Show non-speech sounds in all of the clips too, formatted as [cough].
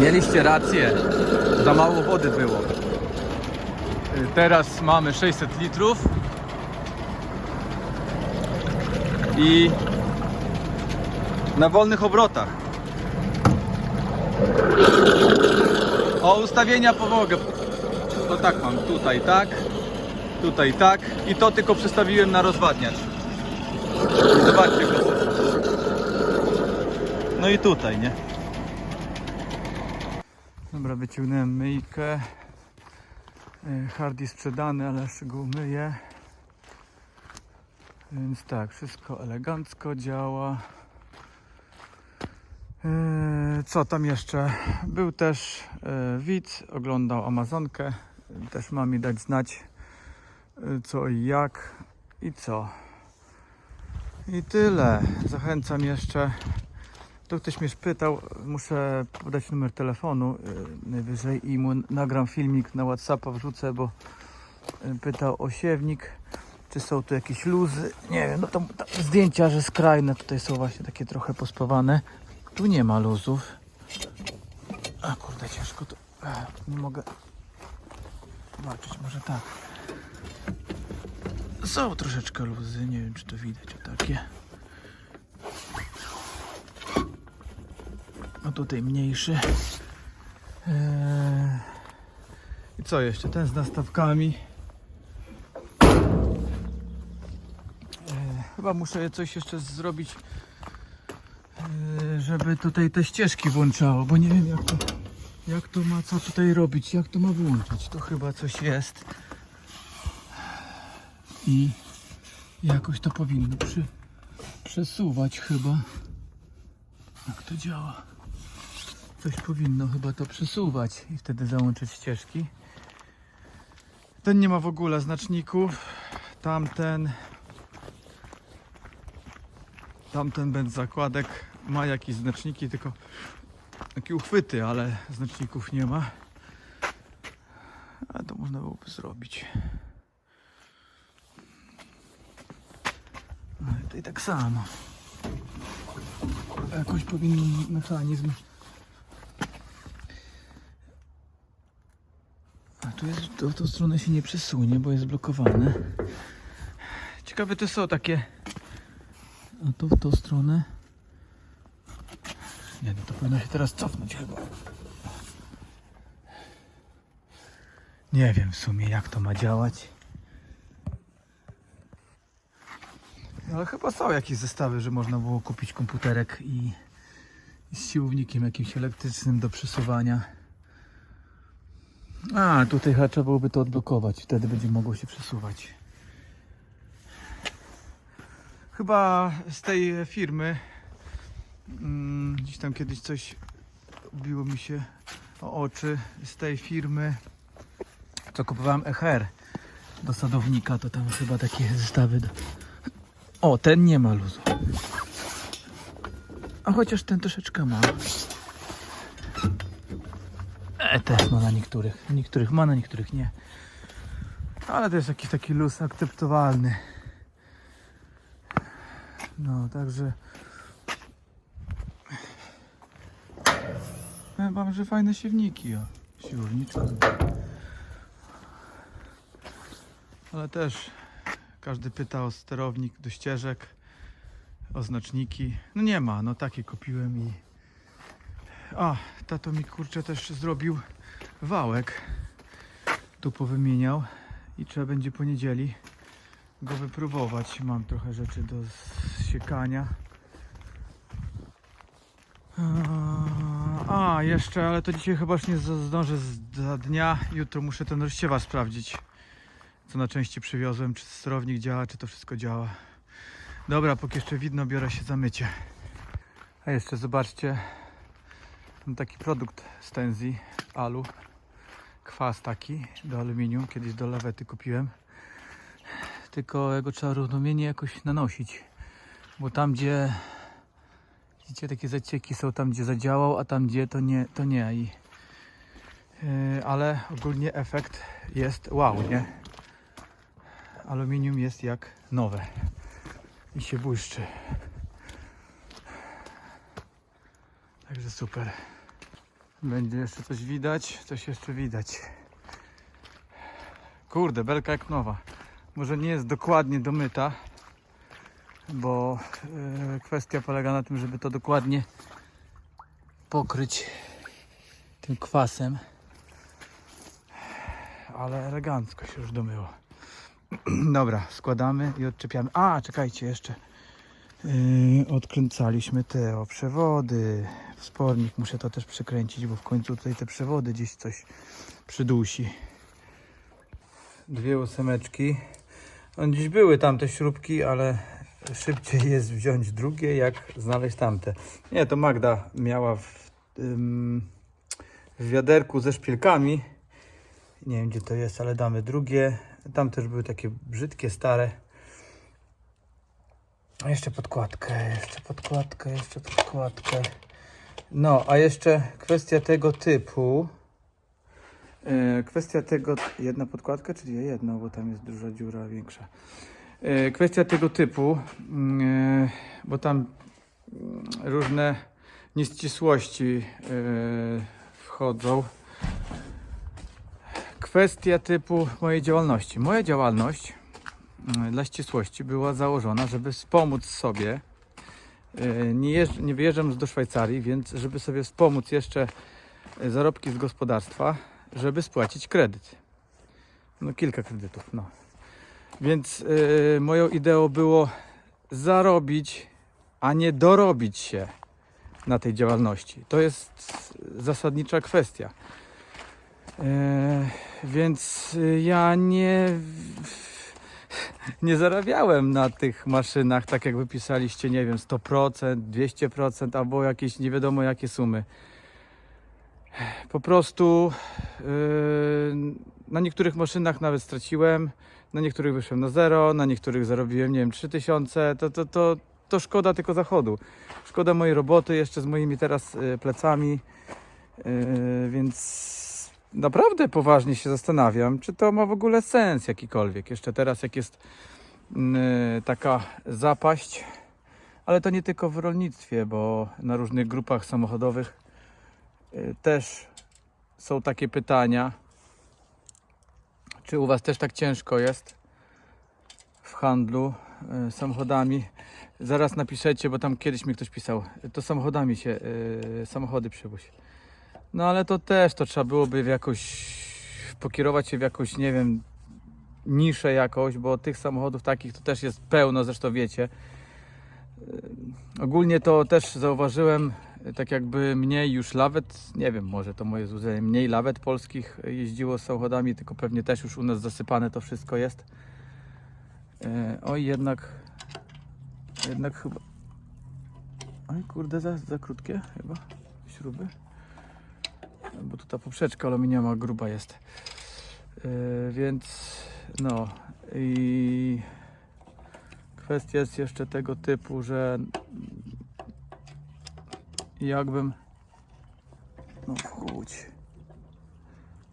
Mieliście rację. Za mało wody było. Y, Teraz mamy 600 litrów. I na wolnych obrotach. O ustawienia pomogę. To tak mam. Tutaj tak. Tutaj tak. I to tylko przestawiłem na rozwadniacz. Zobaczcie go. No i tutaj, nie? Dobra, wyciągnąłem myjkę. E, Hardy sprzedany, ale jeszcze go umyję. Więc tak, wszystko elegancko działa. E, Co tam jeszcze? Był też e, widz, oglądał Amazonkę. Też ma mi dać znać co i jak i co. I tyle. Zachęcam jeszcze. Tu ktoś mnie pytał, muszę podać numer telefonu yy, najwyżej i mu nagram filmik na Whatsappa wrzucę, bo yy, pytał o siewnik, czy są tu jakieś luzy. Nie wiem, no to tam zdjęcia, że skrajne tutaj są właśnie takie trochę pospawane. Tu nie ma luzów. A kurde, ciężko to. e, Nie mogę zobaczyć, może tak. Są troszeczkę luzy, nie wiem czy to widać, o takie. A tutaj mniejszy. Eee, I co jeszcze? Ten z nastawkami. Eee, Chyba muszę coś jeszcze zrobić, eee, żeby tutaj te ścieżki włączało, bo nie wiem jak to, jak to ma co tutaj robić, jak to ma włączyć. To chyba coś jest. I jakoś to powinno przy, przesuwać chyba. Jak to działa? Coś powinno chyba to przesuwać i wtedy załączyć ścieżki. Ten nie ma w ogóle znaczników. Tamten. Tamten bez zakładek ma jakieś znaczniki, tylko takie uchwyty, ale znaczników nie ma. Ale to można byłoby zrobić. No i tutaj tak samo. Jakoś powinien mechanizm. Tu jest, to tą stronę się nie przesunie, bo jest blokowane. Ciekawe to są takie. A to w tą stronę. Nie, no to powinno się teraz cofnąć chyba. Nie wiem w sumie jak to ma działać. No, Ale chyba są jakieś zestawy, że można było kupić komputerek i, i z siłownikiem jakimś elektrycznym do przesuwania. A, tutaj chyba trzeba byłoby to odblokować, wtedy będzie mogło się przesuwać. Chyba z tej firmy mm, gdzieś tam kiedyś coś biło mi się o oczy z tej firmy co kupowałem EHR do sadownika, to tam chyba takie zestawy do, o, ten nie ma luzu. A chociaż ten troszeczkę ma. E, też ma na niektórych. Niektórych ma, na niektórych nie. Ale to jest jakiś taki luz akceptowalny. No, także... Ja Mam, że fajne siewniki, o. Siłowniczko. Ale też każdy pyta o sterownik do ścieżek, o znaczniki. No nie ma, no takie kupiłem i... A, tato mi kurczę też zrobił wałek. Tu powymieniał i trzeba będzie po niedzieli go wypróbować. Mam trochę rzeczy do siekania. A, jeszcze, ale to dzisiaj chyba już nie zdążę za dnia. Jutro muszę ten rozsiewacz sprawdzić co na części przywiozłem, czy sterownik działa, czy to wszystko działa. Dobra, póki jeszcze widno, biorę się za mycie. A jeszcze zobaczcie, taki produkt z Tenzi, alu, kwas taki do aluminium, kiedyś do lawety kupiłem. Tylko jego trzeba równomiernie jakoś nanosić, bo tam gdzie widzicie takie zacieki są tam gdzie zadziałał, a tam gdzie to nie, to nie. I, yy, ale ogólnie efekt jest wow, nie? aluminium jest jak nowe i się błyszczy. Także super. Będzie jeszcze coś widać, coś jeszcze widać. Kurde, belka jak nowa. Może nie jest dokładnie domyta, bo e, kwestia polega na tym, żeby to dokładnie pokryć tym kwasem. Ale elegancko się już domyło. [clears throat] Dobra, składamy i odczepiamy. A, czekajcie jeszcze. Yy, odkręcaliśmy te o, przewody. Wspornik muszę to też przekręcić, bo w końcu tutaj te przewody gdzieś coś przydusi. Dwie ósemeczki. No, dziś były tamte śrubki, ale szybciej jest wziąć drugie, jak znaleźć tamte. Nie, to Magda miała w, w wiaderku ze szpilkami. Nie wiem gdzie to jest, ale damy drugie. Tam też były takie brzydkie, stare. Jeszcze podkładkę, jeszcze podkładkę, jeszcze podkładkę. No, a jeszcze kwestia tego typu. E, kwestia tego. Jedna podkładka, czy dwie? Bo tam jest duża dziura większa. E, kwestia tego typu, mm, e, bo tam mm, różne nieścisłości wchodzą. Kwestia typu mojej działalności. Moja działalność dla ścisłości była założona, żeby wspomóc sobie. e, Nie, jeżdż, nie wyjeżdżam do Szwajcarii, więc żeby sobie wspomóc jeszcze e, zarobki z gospodarstwa, żeby spłacić kredyt. No kilka kredytów, no. Więc e, moją ideą było zarobić, a nie dorobić się na tej działalności. To jest zasadnicza kwestia. E, więc y, ja nie, nie zarabiałem na tych maszynach, tak jak wypisaliście, nie wiem, 100%, 200% albo jakieś nie wiadomo jakie sumy. Po prostu y, na niektórych maszynach nawet straciłem, na niektórych wyszłem na zero, na niektórych zarobiłem, nie wiem, 3000. To, to, to, to szkoda tylko zachodu. Szkoda mojej roboty jeszcze z moimi teraz y, plecami. Y, więc naprawdę poważnie się zastanawiam, czy to ma w ogóle sens jakikolwiek. Jeszcze teraz, jak jest mm, taka zapaść, ale to nie tylko w rolnictwie, bo na różnych grupach samochodowych y, też są takie pytania. Czy u Was też tak ciężko jest w handlu y, samochodami? Zaraz napiszecie, bo tam kiedyś mi ktoś pisał, to samochodami się, y, samochody przywóź. No ale to też to trzeba byłoby w jakoś pokierować się w jakąś, nie wiem, niszę jakąś, bo tych samochodów takich to też jest pełno, zresztą wiecie. Yy, Ogólnie to też zauważyłem, tak jakby mniej już lawet, nie wiem, może to moje złudzenie, mniej lawet polskich jeździło z samochodami, tylko pewnie też już u nas zasypane to wszystko jest. Yy, Oj, jednak, jednak chyba, oj kurde, za, za krótkie chyba śruby bo tu ta poprzeczka aluminiowa gruba jest. Yy, więc no i kwestia jest jeszcze tego typu, że jakbym no chudź.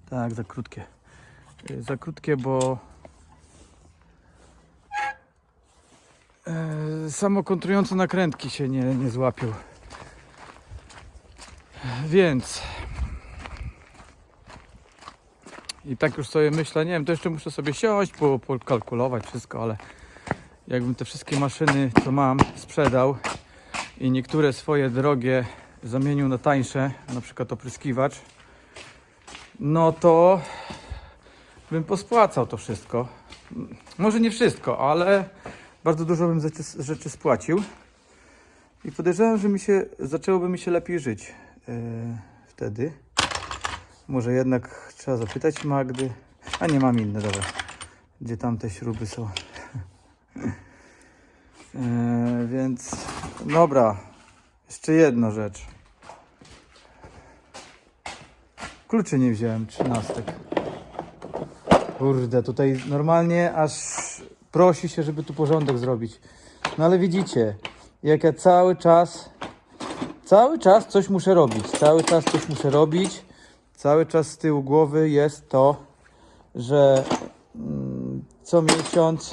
Tak za krótkie. Yy, za krótkie, bo yy, samo kontrujące nakrętki się nie, nie złapią. Więc I tak już sobie myślę, nie wiem, to jeszcze muszę sobie siąść, po- pokalkulować wszystko, ale jakbym te wszystkie maszyny, co mam, sprzedał i niektóre swoje drogie zamienił na tańsze, na przykład opryskiwacz, no to bym pospłacał to wszystko. Może nie wszystko, ale bardzo dużo bym rzeczy, spłacił. I podejrzewam, że mi się, zaczęłoby mi się lepiej żyć yy, wtedy. Może jednak trzeba zapytać Magdy. A nie mam inne, dobra. Gdzie tam te śruby są? Eee, [laughs] więc dobra. Jeszcze jedna rzecz. Kluczy nie wziąłem, trzynastek. Kurde, tutaj normalnie aż prosi się, żeby tu porządek zrobić. No ale widzicie, jak ja cały czas, cały czas coś muszę robić. Cały czas coś muszę robić cały czas z tyłu głowy jest to, że mm, co miesiąc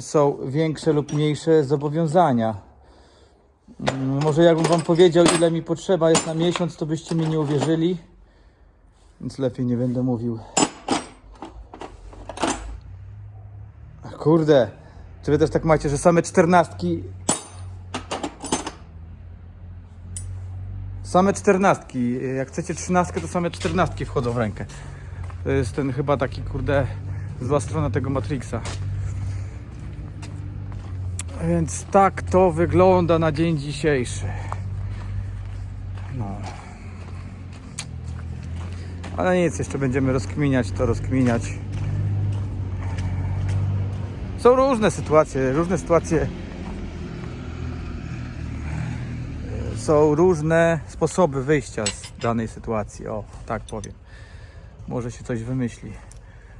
są większe lub mniejsze zobowiązania. Mm, Może jakbym wam powiedział, ile mi potrzeba jest na miesiąc, to byście mi nie uwierzyli. Więc lepiej nie będę mówił. Kurde, czy wy też tak macie, że same czternastki. Same czternastki. Jak chcecie trzynastkę, to same czternastki wchodzą w rękę. To jest ten chyba taki, kurde, zła strona tego Matrixa. Więc tak to wygląda na dzień dzisiejszy. No. Ale nic, jeszcze będziemy rozkminiać to, rozkminiać. Są różne sytuacje, różne sytuacje. Są różne sposoby wyjścia z danej sytuacji. O, tak powiem. Może się coś wymyśli.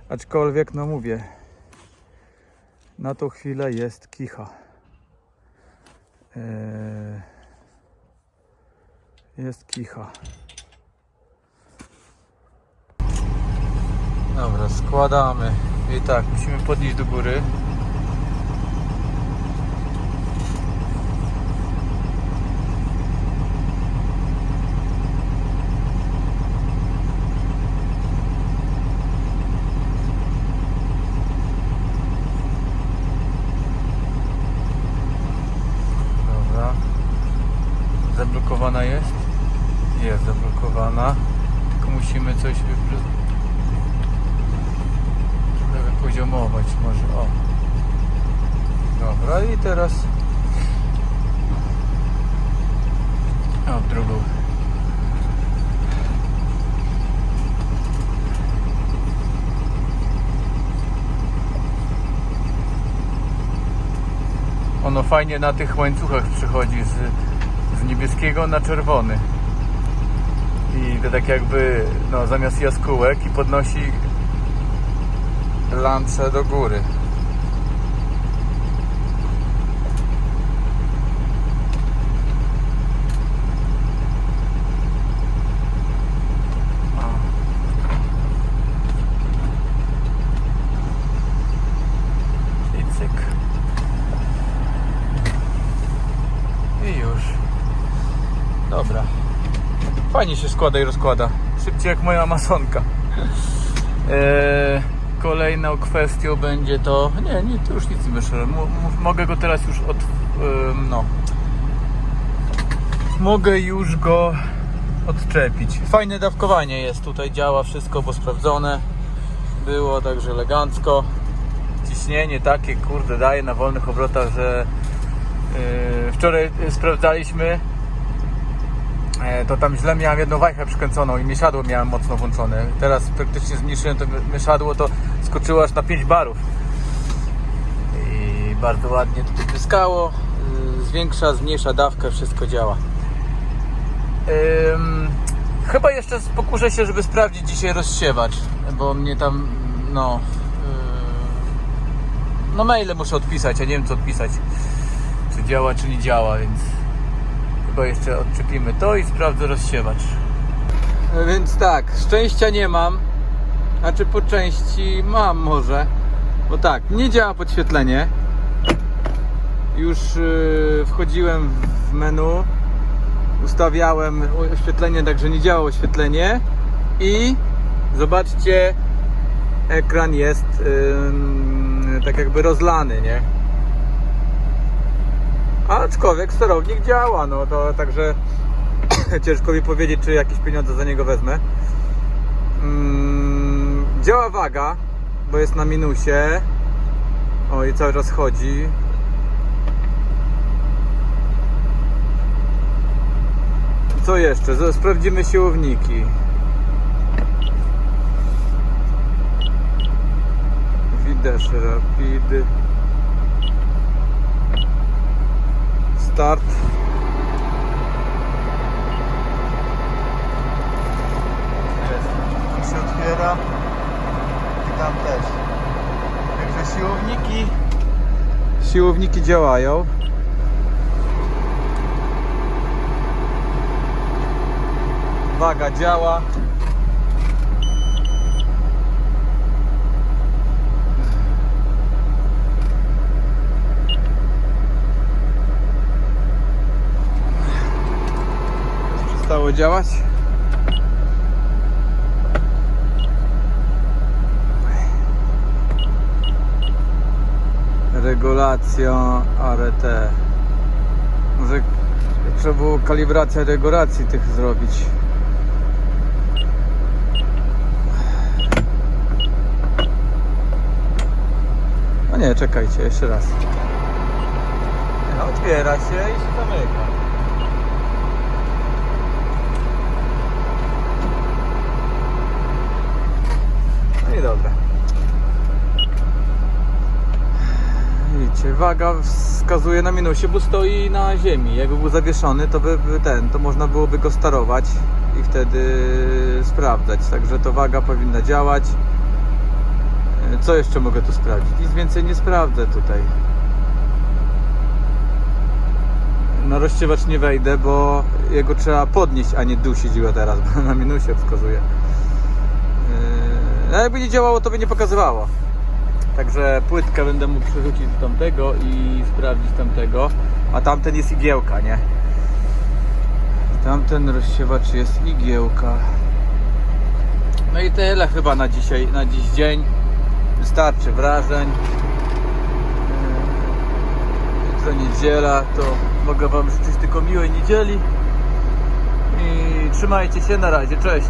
Aczkolwiek, no mówię, na tą chwilę jest kicha. Eee, Jest kicha. Dobra, składamy. I tak, musimy podnieść do góry. Dobra. Zablokowana jest? Jest zablokowana. Tylko musimy coś trochę wypoziomować może. O. Dobra i teraz o, w drugą. Ono fajnie na tych łańcuchach przychodzi z, z niebieskiego na czerwony. I to tak jakby no, zamiast jaskółek i podnosi lance do góry. I już. Dobra. Fajnie się składa i rozkłada. Szybciej jak moja masonka. Eee, [laughs] kolejną kwestią będzie to. Nie, nie, to już nic nie myślę. M- mogę go teraz już od. no. Mogę już go odczepić. Fajne dawkowanie jest tutaj, działa wszystko, bo sprawdzone było, także elegancko. Ciśnienie takie, kurde, daje na wolnych obrotach, że yy, wczoraj yy, sprawdzaliśmy E, to tam źle miałem jedną wajchę przykręconą i mieszadło miałem mocno włączone. Teraz praktycznie zmniejszyłem to mieszadło, to skoczyło aż na 5 barów. I bardzo ładnie tutaj pyskało. Y, Zwiększa, zmniejsza dawkę, wszystko działa. Ym, chyba jeszcze pokuszę się, żeby sprawdzić dzisiaj rozsiewacz, bo mnie tam, no... Yy, no maile muszę odpisać, ja nie wiem co odpisać. Czy działa, czy nie działa, więc chyba jeszcze odczepimy to i sprawdzę rozsiewacz. Więc tak, szczęścia nie mam. Znaczy po części mam może. Bo tak, nie działa podświetlenie. Już yy, wchodziłem w menu. Ustawiałem oświetlenie, także nie działa oświetlenie. I zobaczcie, ekran jest yy, tak jakby rozlany, nie? Aczkolwiek sterownik działa, no to także [coughs] ciężko mi powiedzieć, czy jakieś pieniądze za niego wezmę. Mm, działa waga, bo jest na minusie. O i cały czas chodzi. Co jeszcze? Sprawdzimy siłowniki. Widesz rapid. Start. Tu się otwiera. I tam też. Także siłowniki. Siłowniki działają. Waga działa. Przestało działać. Regulacja ART. Może trzeba było kalibrację regulacji tych zrobić. No nie, czekajcie, jeszcze raz. No, otwiera się i się zamyka. No i dobra. Widzicie, waga wskazuje na minusie, bo stoi na ziemi. Jakby był zawieszony, to by by ten, to można byłoby go starować i wtedy sprawdzać. Także to waga powinna działać. E, Co jeszcze mogę tu sprawdzić? Nic więcej nie sprawdzę tutaj. Na rozciewacz nie wejdę, bo jego trzeba podnieść, a nie dusić go teraz, [laughs] bo na minusie wskazuje. No jakby nie działało, to by nie pokazywało. Także płytkę będę mógł przerzucić do tamtego i sprawdzić tamtego. A tamten jest igiełka, nie? Tamten rozsiewacz jest igiełka. No i tyle chyba na dzisiaj, na dziś dzień. Wystarczy wrażeń. Yy, Jutro niedziela, to mogę Wam życzyć tylko miłej niedzieli. I trzymajcie się, na razie, cześć.